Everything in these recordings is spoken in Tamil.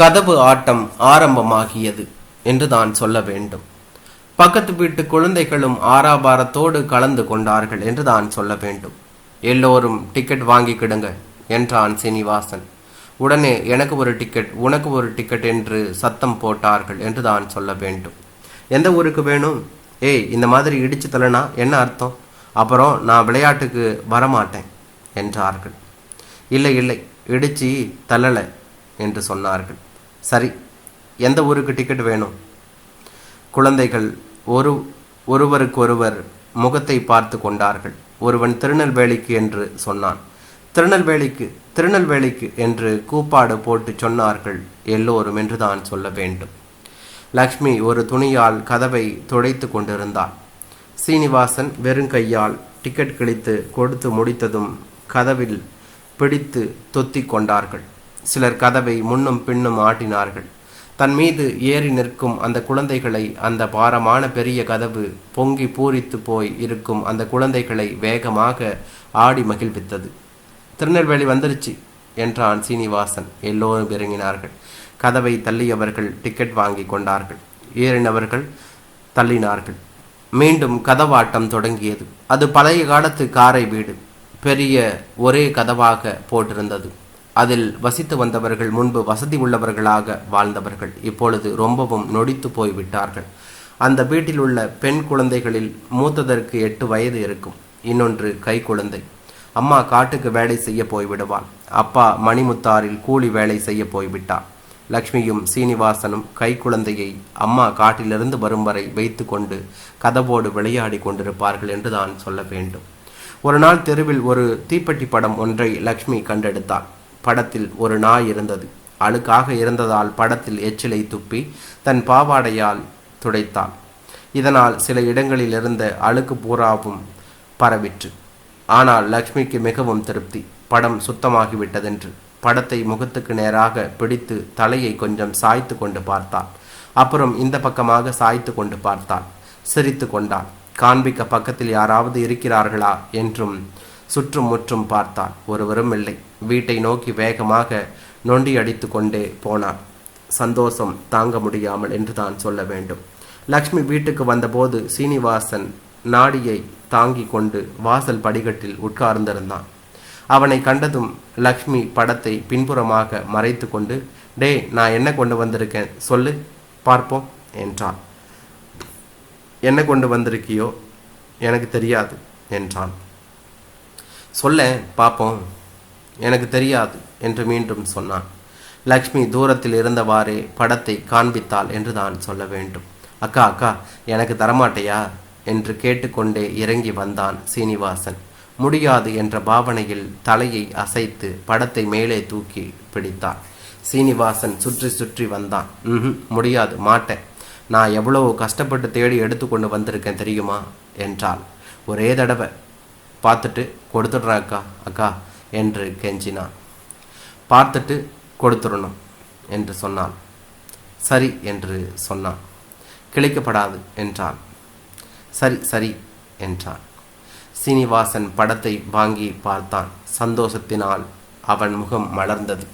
கதவு ஆட்டம் ஆரம்பமாகியது என்று தான் சொல்ல வேண்டும். பக்கத்து வீட்டு குழந்தைகளும் ஆராபாரத்தோடு கலந்து கொண்டார்கள் என்று தான் சொல்ல வேண்டும். எல்லோரும் டிக்கெட் வாங்கிக்கிடுங்க என்றான் சீனிவாசன். உடனே எனக்கு ஒரு டிக்கெட் உனக்கு ஒரு டிக்கெட் என்று சத்தம் போட்டார்கள் என்று தான் சொல்ல வேண்டும். எந்த ஊருக்கு வேணும்? ஏய் இந்த மாதிரி இடிச்சு தள்ளனா என்ன அர்த்தம்? அப்புறம் நான் விளையாட்டுக்கு வரமாட்டேன் என்றார்கள். இல்லை இல்லை இடிச்சு தள்ளலை என்று சொன்னார்கள். சரி எந்த ஊருக்கு டிக்கெட் வேணும்? குழந்தைகள் ஒரு ஒருவருக்கொருவர் முகத்தை பார்த்து கொண்டார்கள். ஒருவன் திருநெல்வேலிக்கு என்று சொன்னான். திருநெல்வேலிக்கு திருநெல்வேலிக்கு என்று கூப்பாடு போட்டு சொன்னார்கள். எல்லோரும் என்று தான் சொல்ல வேண்டும். லக்ஷ்மி ஒரு துணியால் கதவை துடைத்து கொண்டிருந்தாள். சீனிவாசன் வெறுங்கையால் டிக்கெட் கிழித்து கொடுத்து முடித்ததும் கதவில் பிடித்து தொத்தி கொண்டார்கள். சிலர் கதவை முன்னும் பின்னும் ஆட்டினார்கள். தன் மீது ஏறி நிற்கும் அந்த குழந்தைகளை அந்த பாரமான பெரிய கதவு பொங்கி பூரித்து போய் இருக்கும் அந்த குழந்தைகளை வேகமாக ஆடி மகிழ்வித்தது. திருநெல்வேலி வந்துருச்சு என்றான் சீனிவாசன். எல்லோரும் இறங்கினார்கள். கதவை தள்ளியவர்கள் டிக்கெட் வாங்கி கொண்டார்கள். ஏறினவர்கள் தள்ளினார்கள். மீண்டும் கதவாட்டம் தொடங்கியது. அது பழைய காலத்து காரை வீடு. பெரிய ஒரே கதவாக போட்டிருந்தது. அதில் வசித்து வந்தவர்கள் முன்பு வசதி உள்ளவர்களாக வாழ்ந்தவர்கள் இப்பொழுது ரொம்பவும் நொடித்து போய்விட்டார்கள். அந்த வீட்டில் உள்ள பெண் குழந்தைகளில் மூத்ததற்கு எட்டு வயது இருக்கும். இன்னொன்று கை குழந்தை. அம்மா காட்டுக்கு வேலை செய்ய போய்விடுவாள். அப்பா மணிமுத்தாரில் கூலி வேலை செய்ய போய்விட்டார். லக்ஷ்மியும் சீனிவாசனும் கை குழந்தையை அம்மா காட்டிலிருந்து வரும் வரை வைத்து கொண்டு கதவோடு விளையாடி கொண்டிருப்பார்கள் என்று தான் சொல்ல வேண்டும். ஒரு நாள் தெருவில் ஒரு தீப்பெட்டி படம் ஒன்றை லக்ஷ்மி கண்டெடுத்தாள். படத்தில் ஒரு நாய் இருந்தது. அழுக்காக இருந்ததால் படத்தில் எச்சிலை துப்பி தன் பாவாடையால் துடைத்தாள். இதனால் சில இடங்களில் இருந்த அழுக்கு பூராவும் பரவிற்று. ஆனால் லக்ஷ்மிக்கு மிகவும் திருப்தி. படம் சுத்தமாகிவிட்டதென்று. படத்தை முகத்துக்கு நேராக பிடித்து தலையை கொஞ்சம் சாய்த்து கொண்டு பார்த்தாள். அப்புறம் இந்த பக்கமாக சாய்த்து கொண்டு பார்த்தாள். சிரித்து கொண்டாள். காண்பிக்க பக்கத்தில் யாராவது இருக்கிறார்களா என்றும் சுற்றும் முற்றும் பார்த்தாள் ஒருவரும் இல்லை. வீட்டை நோக்கி வேகமாக நொண்டி அடித்து கொண்டே போனாள் சந்தோஷம் தாங்க முடியாமல் என்று தான் சொல்ல வேண்டும். லக்ஷ்மி வீட்டுக்கு வந்தபோது சீனிவாசன் நாடியை தாங்கி கொண்டு வாசல் படிக்கட்டில் உட்கார்ந்திருந்தான். அவனை கண்டதும் லக்ஷ்மி படத்தை பின்புறமாக மறைத்து கொண்டு டே நான் என்ன கொண்டு வந்திருக்கேன்? சொல்லு. பார்ப்போம் என்றான். என்ன கொண்டு வந்திருக்கியோ? எனக்கு தெரியாது என்றான். சொல்ல பார்ப்போம் எனக்கு தெரியாது என்று மீண்டும் சொன்னான். லக்ஷ்மி தூரத்தில் இருந்தவாறே படத்தை காண்பித்தாள் என்று தான் சொல்ல வேண்டும். அக்கா அக்கா எனக்கு தரமாட்டையா? என்று கேட்டுக்கொண்டே இறங்கி வந்தான் சீனிவாசன். முடியாது என்ற பாவனையில் தலையை அசைத்து படத்தை மேலே தூக்கி பிடித்தான். சீனிவாசன் சுற்றி சுற்றி வந்தான். ம் முடியாது மாட்டேன். நான் எவ்வளவு கஷ்டப்பட்டு தேடி எடுத்துக்கொண்டு வந்திருக்கேன் தெரியுமா? என்றாள். ஒரே தடவை பார்த்துட்டு கொடுத்துட்றா அக்கா. அக்கா என்று கெஞ்சினான். பார்த்துட்டு கொடுத்துடணும் என்று சொன்னான் சரி என்று சொன்னான். கிழிக்கப்படாது என்றான் சரி சரி என்றான். சீனிவாசன் படத்தை வாங்கி பார்த்தான். சந்தோஷத்தினால் அவன் முகம் மலர்ந்தது.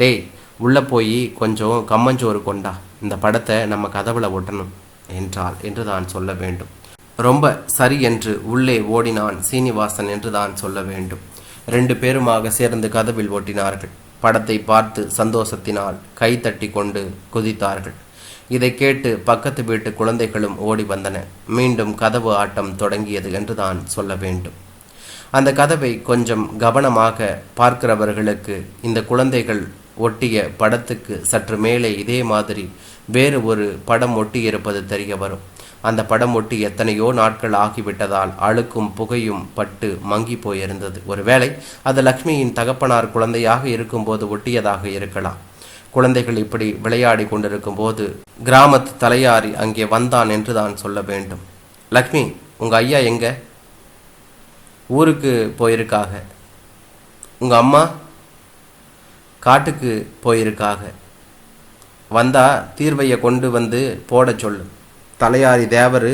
டேய் உள்ளே போய் கொஞ்சம் கம்மஞ்சோறு கொண்டா. இந்த படத்தை நம்ம கதவுல ஒட்டணும் என்றாள் என்று தான் சொல்ல வேண்டும். ரொம்ப சரி என்று உள்ளே ஓடினான் சீனிவாசன் என்று தான் சொல்ல வேண்டும். ரெண்டு பேருமாக சேர்ந்து கதவில் ஒட்டினார்கள் படத்தை பார்த்து சந்தோஷத்தினால் கை தட்டி கொண்டு குதித்தார்கள். இதை கேட்டு பக்கத்து வீட்டு குழந்தைகளும் ஓடி வந்தன. மீண்டும் கதவு ஆட்டம் தொடங்கியது என்று தான் சொல்ல வேண்டும். அந்த கதவை கொஞ்சம் கவனமாக பார்க்கிறவர்களுக்கு இந்த குழந்தைகள் ஒட்டிய படத்துக்கு சற்று மேலே இதே மாதிரி வேறு ஒரு படம் ஒட்டியிருப்பது தெரிய வரும். அந்த படம் ஒட்டி எத்தனையோ நாட்கள் ஆகிவிட்டதால் அழுக்கும் புகையும் பட்டு மங்கி போயிருந்தது. ஒருவேளை அது லக்ஷ்மியின் தகப்பனார் குழந்தையாக இருக்கும்போது ஒட்டியதாக இருக்கலாம். குழந்தைகள் இப்படி விளையாடி கொண்டிருக்கும் போது கிராமத்து தலையாரி அங்கே வந்தான் என்று தான் சொல்ல வேண்டும். லக்ஷ்மி உங்கள் ஐயா எங்க? ஊருக்கு போயிருக்காக. உங்கள் அம்மா? காட்டுக்கு போயிருக்காக. வந்தா தீர்வையை கொண்டு வந்து போட சொல்லு. தலையாரி தேவர்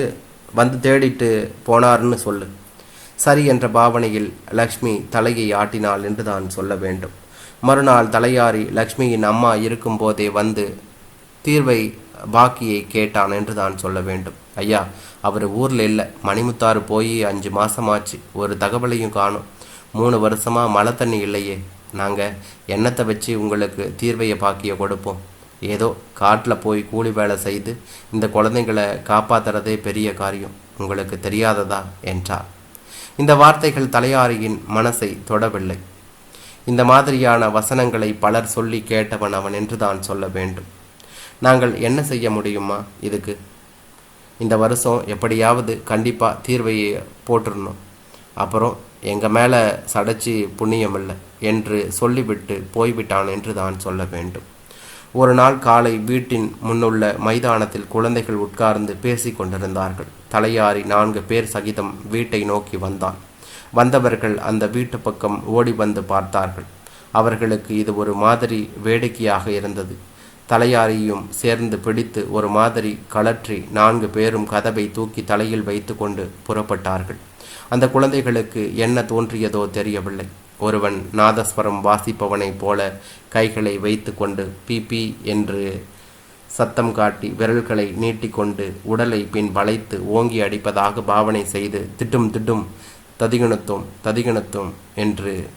வந்து தேடிட்டு போனார்னு சொல்லு. சரி என்ற பாவனையில் லக்ஷ்மி தலையை ஆட்டினாள் என்று தான் சொல்ல வேண்டும். மறுநாள் தலையாரி லக்ஷ்மியின் அம்மா இருக்கும்போதே வந்து தீர்வை பாக்கியை கேட்டான் என்று தான் சொல்ல வேண்டும். ஐயா அவர் ஊரில் இல்லை. மணிமுத்தாறு போய் அஞ்சு மாசமாச்சு. ஒரு தகவலையும் காணும். மூணு வருஷமா மழை தண்ணி இல்லையே. நாங்கள் எண்ணத்தை வச்சு உங்களுக்கு தீர்வையை பாக்கியை கொடுப்போம்? ஏதோ காட்டில் போய் கூலி வேலை செய்து இந்த குழந்தைங்களை காப்பாற்றுறதே பெரிய காரியம். உங்களுக்கு தெரியாததா? என்றார். இந்த வார்த்தைகள் தலையாரியின் மனசை தொடவில்லை. இந்த மாதிரியான வசனங்களை பலர் சொல்லி கேட்டவன் அவன் என்று தான் சொல்ல வேண்டும். நாங்கள் என்ன செய்ய முடியுமா இதுக்கு? இந்த வருஷம் எப்படியாவது கண்டிப்பாக தீர்வையை போட்டுடணும் அப்புறம் எங்கள் மேலே சடைச்சி புண்ணியம் இல்லை என்று சொல்லிவிட்டு போய்விட்டான் என்று தான் சொல்ல வேண்டும். ஒரு நாள் காலை வீட்டின் முன்னுள்ள மைதானத்தில் குழந்தைகள் உட்கார்ந்து பேசி கொண்டிருந்தார்கள். தலையாரி நான்கு பேர் சகிதம் வீட்டை நோக்கி வந்தான். வந்தவர்கள் அந்த வீட்டு பக்கம் ஓடி வந்து பார்த்தார்கள். அவர்களுக்கு இது ஒரு மாதிரி வேடிக்கையாக இருந்தது. தலையாரியும் சேர்ந்து பிடித்து ஒரு மாதிரி கலற்றி நான்கு பேரும் கதவை தூக்கி தலையில் வைத்துக்கொண்டு புறப்பட்டார்கள். அந்த குழந்தைகளுக்கு என்ன தோன்றியதோ தெரியவில்லை. ஒருவன் நாதஸ்வரம் வாசிப்பவனைப் போல கைகளை வைத்துக்கொண்டு கொண்டு பிபி என்று சத்தம் காட்டி விரல்களை நீட்டிக்கொண்டு உடலை பின் வளைத்து ஓங்கி அடிப்பதாக பாவனை செய்து திட்டும் திட்டும் ததிகணத்தும் ததிகணத்தும் என்று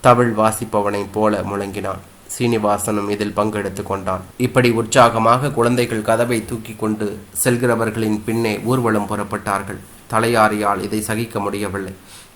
தமிழ் வாசிப்பவனைப் போல முழங்கினான். சீனிவாசனும் இதில் பங்கெடுத்து கொண்டான். இப்படி உற்சாகமாக குழந்தைகள் கதவை தூக்கி கொண்டு செல்கிறவர்களின் பின்னே ஊர்வலம் புறப்பட்டார்கள். தலையாரியால் இதை சகிக்க முடியவில்லை.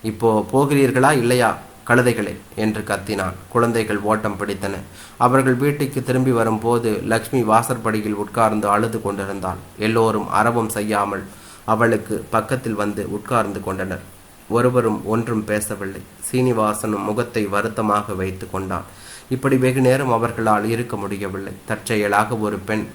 இப்போ போகிறீர்களா இல்லையா? கழுதைகளே என்று கத்தினான். குழந்தைகள் ஓட்டம் பிடித்தன. அவர்கள் வீட்டுக்கு திரும்பி வரும்போது லக்ஷ்மி வாசற்படியில் உட்கார்ந்து அழுது கொண்டிருந்தாள். எல்லோரும் அரவம் செய்யாமல் அவளுக்கு பக்கத்தில் வந்து உட்கார்ந்து கொண்டனர். ஒருவரும் ஒன்றும் பேசவில்லை. சீனிவாசனும் முகத்தை வருத்தமாக வைத்து கொண்டான். இப்படி வெகு நேரம் அவர்களால் இருக்க முடியவில்லை. தற்செயலாக ஒரு பெண்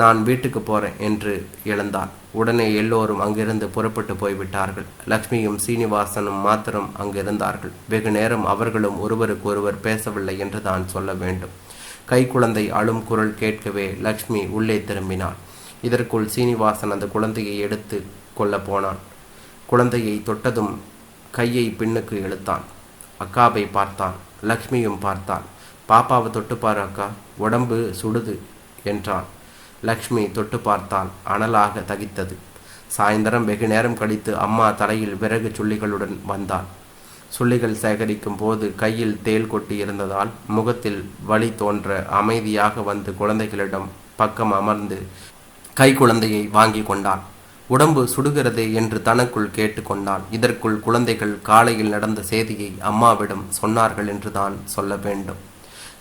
நான் வீட்டுக்கு போகிறேன் என்று எழுந்தான். உடனே எல்லோரும் அங்கிருந்து புறப்பட்டு போய்விட்டார்கள். லக்ஷ்மியும் சீனிவாசனும் மாத்திரம் அங்கிருந்தார்கள். வெகு நேரம் அவர்களும் ஒருவருக்கு ஒருவர் பேசவில்லை என்று தான் சொல்ல வேண்டும். கைக்குழந்தை அழும் குரல் கேட்கவே லக்ஷ்மி உள்ளே திரும்பினாள். இதற்குள் சீனிவாசன் அந்த குழந்தையை எடுத்து கொள்ள போனான். குழந்தையை தொட்டதும் கையை பின்னுக்கு இழுத்தான். அக்காவை பார்த்தான். லக்ஷ்மியும் பார்த்தான் பாப்பாவை தொட்டுப்பார் அக்கா. உடம்பு சுடுது என்றான். லக்ஷ்மி தொட்டு பார்த்தால் அனலாக தகித்தது. சாயந்தரம் வெகு நேரம் கழித்து அம்மா தலையில் விறகு சுள்ளிகளுடன் வந்தாள். சுள்ளிகள் சேகரிக்கும் போது கையில் தேல் கொட்டி இருந்ததால் முகத்தில் வலி தோன்ற அமைதியாக வந்து குழந்தைகளிடம் பக்கம் அமர்ந்து கை குழந்தையை வாங்கி கொண்டாள். உடம்பு சுடுகிறதே என்று தனக்குள் கேட்டுக்கொண்டாள் இதற்குள் குழந்தைகள் காலையில் நடந்த செய்தியை அம்மாவிடம் சொன்னார்கள் என்று தான் சொல்ல வேண்டும்.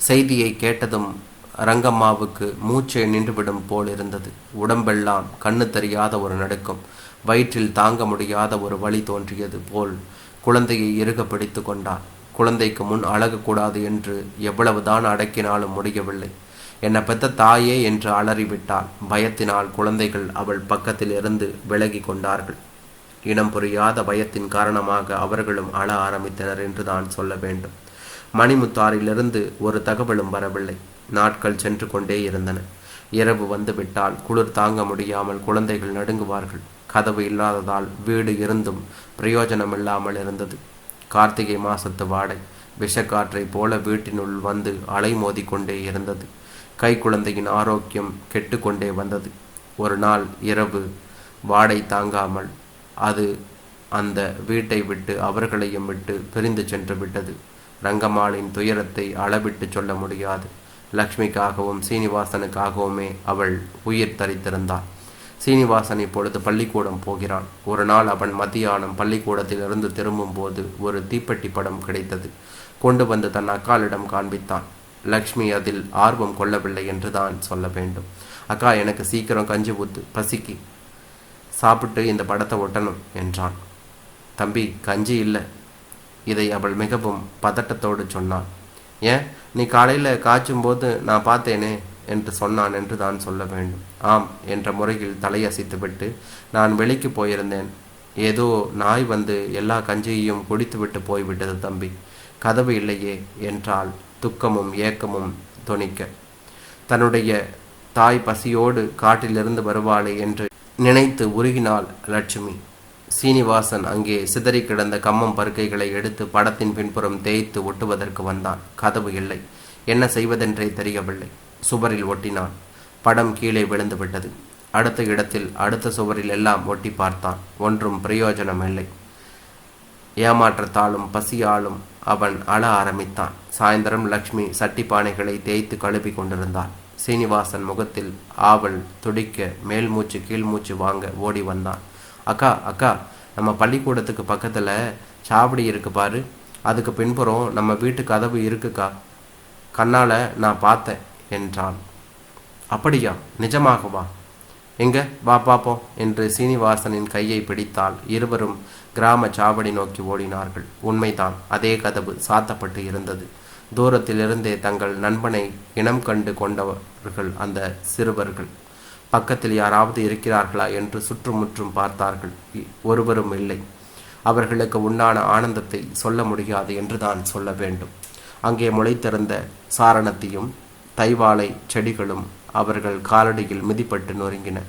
செய்தியை கேட்டதும் ரங்கம்மாவுக்கு மூச்சை நின்றுவிடும் போல் இருந்தது. உடம்பெல்லாம் கண்ணு தெரியாத ஒரு நடுக்கம். வயிற்றில் தாங்க முடியாத ஒரு வழி தோன்றியது போல் குழந்தையை இறுக பிடித்து கொண்டார் குழந்தைக்கு முன் அழகக்கூடாது என்று எவ்வளவுதான் அடக்கினாலும் முடியவில்லை. என்னை பெத்த தாயே என்று அலறிவிட்டாள் பயத்தினால் குழந்தைகள் அவள் பக்கத்தில் இருந்து விலகி கொண்டார்கள். இனம் புரியாத பயத்தின் காரணமாக அவர்களும் அழ ஆரம்பித்தனர் என்று தான் சொல்ல வேண்டும். மணிமுத்தாரிலிருந்து ஒரு தகவலும் வரவில்லை. நாட்கள் சென்று கொண்டே இருந்தன. இரவு வந்துவிட்டால் குளிர் தாங்க முடியாமல் குழந்தைகள் நடுங்குவார்கள். கதவு இல்லாததால் வீடு இருந்தும் பிரயோஜனமில்லாமல் இருந்தது. கார்த்திகை மாசத்து வாடை விஷக்காற்றைப் போல வீட்டினுள் வந்து அலைமோதி கொண்டே இருந்தது. கை குழந்தையின் ஆரோக்கியம் கெட்டுக்கொண்டே வந்தது. ஒரு நாள் இரவு வாடை தாங்காமல் அது அந்த வீட்டை விட்டு அவர்களையும் விட்டு பிரிந்து சென்று விட்டது. ரங்கம்மாளின் துயரத்தை அளவிட்டு சொல்ல முடியாது. லக்ஷ்மிக்காகவும் சீனிவாசனுக்காகவுமே அவள் உயிர் தரித்திருந்தாள். சீனிவாசன் இப்பொழுது பள்ளிக்கூடம் போகிறான். ஒரு நாள் அவன் மத்தியானம் பள்ளிக்கூடத்திலிருந்து திரும்பும்போது ஒரு தீப்பெட்டி படம் கிடைத்தது. கொண்டு வந்து தன் அக்காளிடம் காண்பித்தான். லக்ஷ்மி அதில் ஆர்வம் கொள்ளவில்லை என்று தான் சொல்ல வேண்டும். அக்கா எனக்கு சீக்கிரம் கஞ்சி ஊத்து பசிக்கு. சாப்பிட்டு இந்த படத்தை ஒட்டணும் என்றான். தம்பி கஞ்சி இல்லை. இதை அவள் மிகவும் பதட்டத்தோடு சொன்னாள். ஏன்? நீ காலையில் காய்ச்சும் போது நான் பார்த்தேனே என்று சொன்னான் என்று தான் சொல்ல வேண்டும். ஆம் என்ற முறையில் தலையசைத்துவிட்டு நான் வெளிக்கு போயிருந்தேன். ஏதோ நாய் வந்து எல்லா கஞ்சியையும் குடித்துவிட்டு போய்விட்டது தம்பி. கதவு இல்லையே என்றால் துக்கமும் ஏக்கமும் தொனிக்க தன்னுடைய தாய் பசியோடு காட்டிலிருந்து வருவாளே என்று நினைத்து உருகினாள் லட்சுமி. சீனிவாசன் அங்கே சிதறி கிடந்த கம்மம் பருக்கைகளை எடுத்து படத்தின் பின்புறம் தேய்த்து ஒட்டுவதற்கு வந்தான். கதவு இல்லை. என்ன செய்வதென்றே தெரியவில்லை. சுவரில் ஒட்டினான். படம் கீழே விழுந்து விட்டது. அடுத்த இடத்தில் அடுத்த சுவரில் எல்லாம் ஒட்டி பார்த்தான். ஒன்றும் பிரயோஜனம் இல்லை. ஏமாற்றத்தாலும் பசியாலும் அவன் அழ ஆரம்பித்தான். சாயந்தரம் லக்ஷ்மி சட்டி பானைகளை தேய்த்து கழுவி கொண்டிருந்தாள். சீனிவாசன் முகத்தில் ஆவல் துடிக்க மேல் மூச்சு கீழ் மூச்சு வாங்க ஓடி வந்தான். அக்கா அக்கா நம்ம பள்ளிக்கூடத்துக்கு பக்கத்தில் சாவடி இருக்கு பாரு. அதுக்கு பின்புறம் நம்ம வீட்டு கதவு இருக்குக்கா. கண்ணால் நான் பார்த்தேன் என்றான். அப்படியா? நிஜமாகவா? எங்க? வா பாப்போம் என்று சீனிவாசனின் கையை பிடித்தால் இருவரும் கிராம சாவடி நோக்கி ஓடினார்கள். உண்மைதான் அதே கதவு சாத்தப்பட்டு இருந்தது. தூரத்திலிருந்தே தங்கள் நண்பனை இனம் கண்டு கொண்டவர்கள் அந்த சிறுவர்கள். பக்கத்தில் யாராவது இருக்கிறார்களா என்று சுற்றுமுற்றும் பார்த்தார்கள். இ- ஒருவரும் இல்லை. அவர்களுக்கு உண்டான ஆனந்தத்தை சொல்ல முடியாது என்று தான் சொல்ல வேண்டும். அங்கே முளைத்திருந்த சாரணத்தையும் தைவாழை செடிகளும் அவர்கள் காலடியில் மிதிப்பட்டு நொறுங்கின.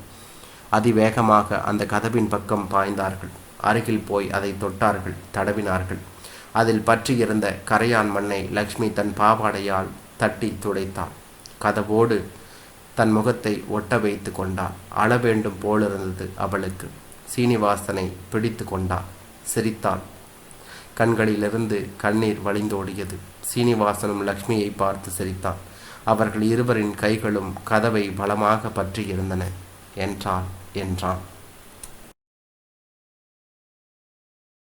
அதிவேகமாக அந்த கதவின் பக்கம் பாய்ந்தார்கள். அருகில் போய் அதை தொட்டார்கள் தடவினார்கள். அதில் பற்றியிருந்த கரையான் மண்ணை லக்ஷ்மி தன் பாவாடையால் தட்டி துடைத்தாள். கதவோடு தன் முகத்தை ஒட்ட வைத்து கொண்டாள் அழ வேண்டும் போலிருந்தது அவளுக்கு. சீனிவாசனை பிடித்து கொண்டாள் சிரித்தாள் கண்களிலிருந்து கண்ணீர் வழிந்தோடியது. சீனிவாசனும் லக்ஷ்மியை பார்த்து சிரித்தான். அவர்கள் இருவரின் கைகளும் கதவை பலமாக பற்றியிருந்தன. என்றாள் என்றான்.